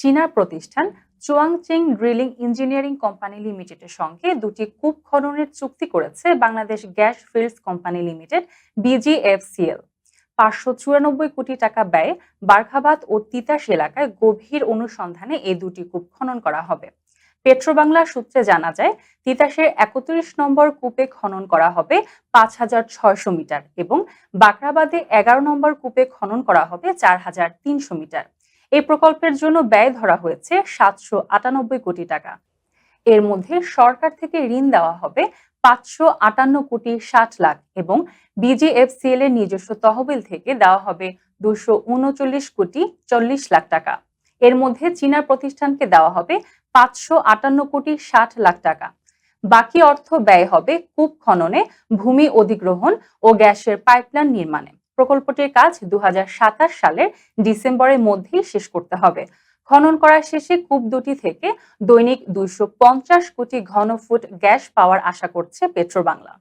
চীনা প্রতিষ্ঠান চুয়াংচেং drilling engineering company লিমিটেডের সঙ্গে দুটি কূপ খননের চুক্তি করেছে Bangladesh gas fields company limited, BGFCL. পাঁচশো চুরানব্বই কোটি টাকা ব্যয়ে বারখাবাদ ও তিতাস এলাকায় গভীর অনুসন্ধানে এই দুটি কূপ খনন করা হবে। পেট্রোবাংলা সূত্রে জানা যায়, তিতাসের একত্রিশ নম্বর কূপে খনন করা হবে পাঁচ হাজার ছয়শো মিটার এবং বাকরাবাদে এগারো নম্বর কূপে খনন করা হবে চার হাজার তিনশো মিটার। এই প্রকল্পের জন্য ব্যয় ধরা হয়েছে সাতশো আটানব্বই কোটি টাকা। এর মধ্যে সরকার থেকে ঋণ দেওয়া হবে পাঁচশো আটান্ন কোটি ষাট লাখ এবং বিজিএফসিএল এর নিজস্ব তহবিল থেকে দেওয়া হবে দুশো উনচল্লিশ কোটি চল্লিশ লাখ টাকা। এর মধ্যে চীনা প্রতিষ্ঠানকে দেওয়া হবে পাঁচশো আটান্ন কোটি ষাট লাখ টাকা। বাকি অর্থ ব্যয় হবে কূপ খননে, ভূমি অধিগ্রহণ ও গ্যাসের পাইপলাইন নির্মাণে। প্রকল্পটির কাজ দু হাজার সাতাশ সালের ডিসেম্বরের মধ্যেই শেষ করতে হবে। খনন করা শেষে কূপ দুটি থেকে দৈনিক দুইশো পঞ্চাশ কোটি ঘনফুট গ্যাস পাওয়ার আশা করছে পেট্রোবাংলা।